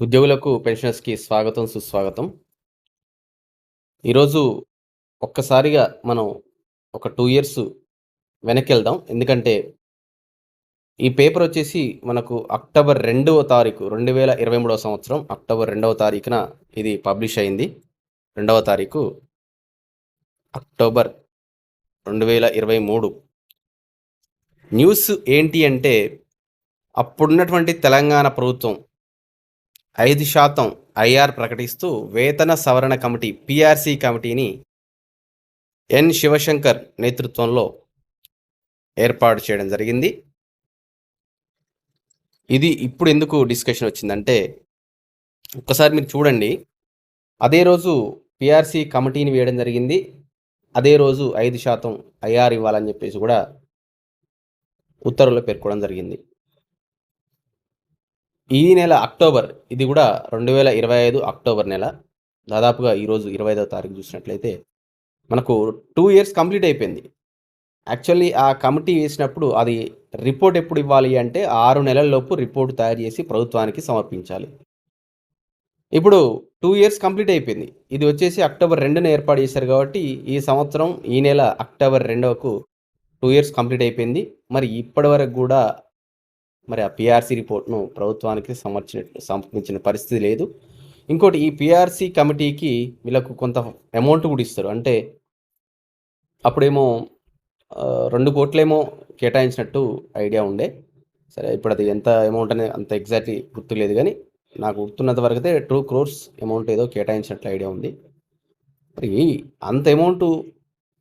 ఉద్యోగులకు పెన్షనర్స్కి స్వాగతం సుస్వాగతం. ఈరోజు ఒక్కసారిగా మనం ఒక టూ ఇయర్స్ వెనక్కి వెళ్దాం ఎందుకంటే ఈ పేపర్ వచ్చేసి మనకు అక్టోబర్ రెండవ తారీఖు రెండు వేల ఇరవై మూడవ సంవత్సరం అక్టోబర్ రెండవ తారీఖున ఇది పబ్లిష్ అయింది. రెండవ తారీఖు అక్టోబర్ రెండు వేల ఇరవై మూడు. న్యూస్ ఏంటి అంటే అప్పుడున్నటువంటి తెలంగాణ ప్రభుత్వం ఐదు శాతం ఐఆర్ ప్రకటిస్తూ వేతన సవరణ కమిటీ పిఆర్సి కమిటీని ఎన్ శివశంకర్ నేతృత్వంలో ఏర్పాటు చేయడం జరిగింది. ఇది ఇప్పుడు ఎందుకు డిస్కషన్ వచ్చిందంటే ఒక్కసారి మీరు చూడండి. అదే రోజు పిఆర్సి కమిటీని వేయడం జరిగింది. అదే రోజు ఐదు శాతం ఐఆర్ ఇవ్వాలని చెప్పేసి కూడా ఉత్తర్వులో పేర్కొనడం జరిగింది. ఈ నెల అక్టోబర్ ఇది కూడా రెండు వేల ఇరవై ఐదు అక్టోబర్ నెల. దాదాపుగా ఈరోజు ఇరవై ఐదవ తారీఖు చూసినట్లయితే మనకు టూ ఇయర్స్ కంప్లీట్ అయిపోయింది. యాక్చువల్లీ ఆ కమిటీ వేసినప్పుడు అది రిపోర్ట్ ఎప్పుడు ఇవ్వాలి అంటే ఆరు నెలల్లోపు రిపోర్ట్ తయారు చేసి ప్రభుత్వానికి సమర్పించాలి. ఇప్పుడు టూ ఇయర్స్ కంప్లీట్ అయిపోయింది. ఇది వచ్చేసి అక్టోబర్ రెండున ఏర్పాటు చేశారు కాబట్టి ఈ సంవత్సరం ఈ నెల అక్టోబర్ రెండవకు టూ ఇయర్స్ కంప్లీట్ అయిపోయింది. మరి ఇప్పటి వరకు కూడా మరి ఆ పిఆర్సీ రిపోర్ట్ను ప్రభుత్వానికి సమర్చిన సమర్పించిన పరిస్థితి లేదు. ఇంకోటి ఈ పిఆర్సీ కమిటీకి వీళ్ళకు కొంత అమౌంట్ కూడా ఇస్తారు. అంటే అప్పుడేమో రెండు కోట్లేమో కేటాయించినట్టు ఐడియా ఉండే. సరే ఇప్పుడు అది ఎంత అమౌంట్ అనేది అంత ఎగ్జాక్ట్లీ గుర్తులేదు కానీ నాకు గుర్తున్నంత వరకు అయితే టూ క్రోర్స్ అమౌంట్ ఏదో కేటాయించినట్లు ఐడియా ఉంది. మరి అంత అమౌంట్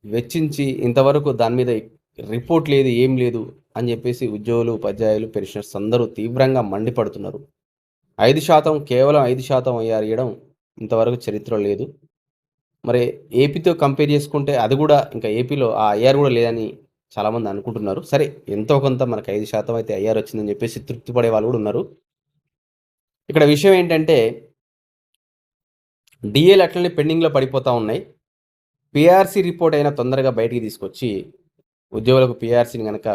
వెచ్చించి ఇంతవరకు దాని మీద రిపోర్ట్ లేదు ఏం లేదు అని చెప్పేసి ఉద్యోగులు ఉపాధ్యాయులు పెన్షనర్స్ అందరూ తీవ్రంగా మండిపడుతున్నారు. ఐదు శాతం కేవలం ఐదు శాతం అయ్యారియడం ఇంతవరకు చరిత్ర లేదు. మరి ఏపీతో కంపేర్ చేసుకుంటే అది కూడా ఇంకా ఏపీలో ఆ ఐఆర్ కూడా లేదని చాలామంది అనుకుంటున్నారు. సరే ఎంతో కొంత మనకు ఐదు శాతం అయితే ఐఆర్ వచ్చిందని చెప్పేసి తృప్తి పడే వాళ్ళు కూడా ఉన్నారు. ఇక్కడ విషయం ఏంటంటే డిఏలు అట్లనే పెండింగ్లో పడిపోతూ ఉన్నాయి. పిఆర్సీ రిపోర్ట్ అయినా తొందరగా బయటికి తీసుకొచ్చి ఉద్యోగులకు పిఆర్సీని కనుక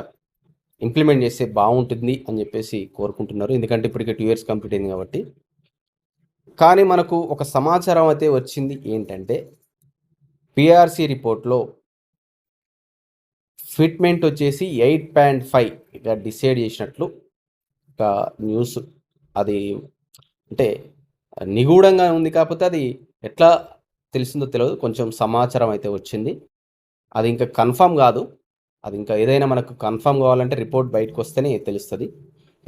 ఇంప్లిమెంట్ చేస్తే బాగుంటుంది అని చెప్పేసి కోరుకుంటున్నారు. ఎందుకంటే ఇప్పటికే టూ ఇయర్స్ కంప్లీట్ అయింది కాబట్టి. కానీ మనకు ఒక సమాచారం అయితే వచ్చింది ఏంటంటే పిఆర్సీ రిపోర్ట్లో ఫిట్మెంట్ వచ్చేసి ఎయిట్ పాయింట్ ఫైవ్ ఇక డిసైడ్ చేసినట్లు ఒక న్యూస్ అది అంటే నిగూఢంగా ఉంది కాకపోతే అది ఎట్లా తెలిసిందో తెలియదు. కొంచెం సమాచారం అయితే వచ్చింది. అది ఇంకా కన్ఫామ్ కాదు. అది ఇంకా ఏదైనా మనకు కన్ఫర్మ్ కావాలంటే రిపోర్ట్ బయటకు వస్తేనే తెలుస్తుంది.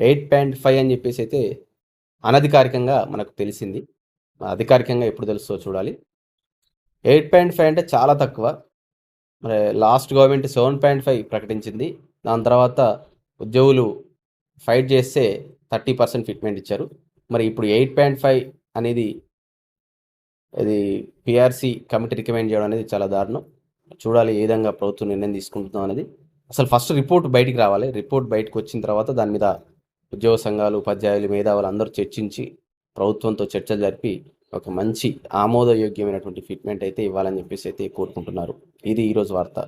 ఎయిట్ పాయింట్ ఫైవ్ అని చెప్పేసి అయితే అనధికారికంగా మనకు తెలిసింది. అధికారికంగా ఎప్పుడు తెలుస్తో చూడాలి. ఎయిట్ పాయింట్ ఫైవ్ అంటే చాలా తక్కువ. మరి last government seven point five ప్రకటించింది. దాని తర్వాత ఉద్యోగులు ఫైట్ చేస్తే థర్టీ పర్సెంట్ ఫిట్మెంట్ ఇచ్చారు. మరి ఇప్పుడు ఎయిట్ పాయింట్ ఫైవ్ అనేది ఇది పిఆర్సి కమిటీ రికమెండ్ చేయడం అనేది చాలా దారుణం. చూడాలి ఏ విధంగా ప్రభుత్వం నిర్ణయం తీసుకుంటుందో అనేది. అసలు ఫస్ట్ రిపోర్ట్ బయటికి రావాలి. రిపోర్ట్ బయటకు వచ్చిన తర్వాత దాని మీద ఉద్యోగ సంఘాలు ఉపాధ్యాయులు మేధావులు అందరూ చర్చించి ప్రభుత్వంతో చర్చలు జరిపి ఒక మంచి ఆమోదయోగ్యమైనటువంటి ఫిట్మెంట్ అయితే ఇవ్వాలని చెప్పేసి అయితే కోరుకుంటున్నారు. ఇది ఈరోజు వార్త.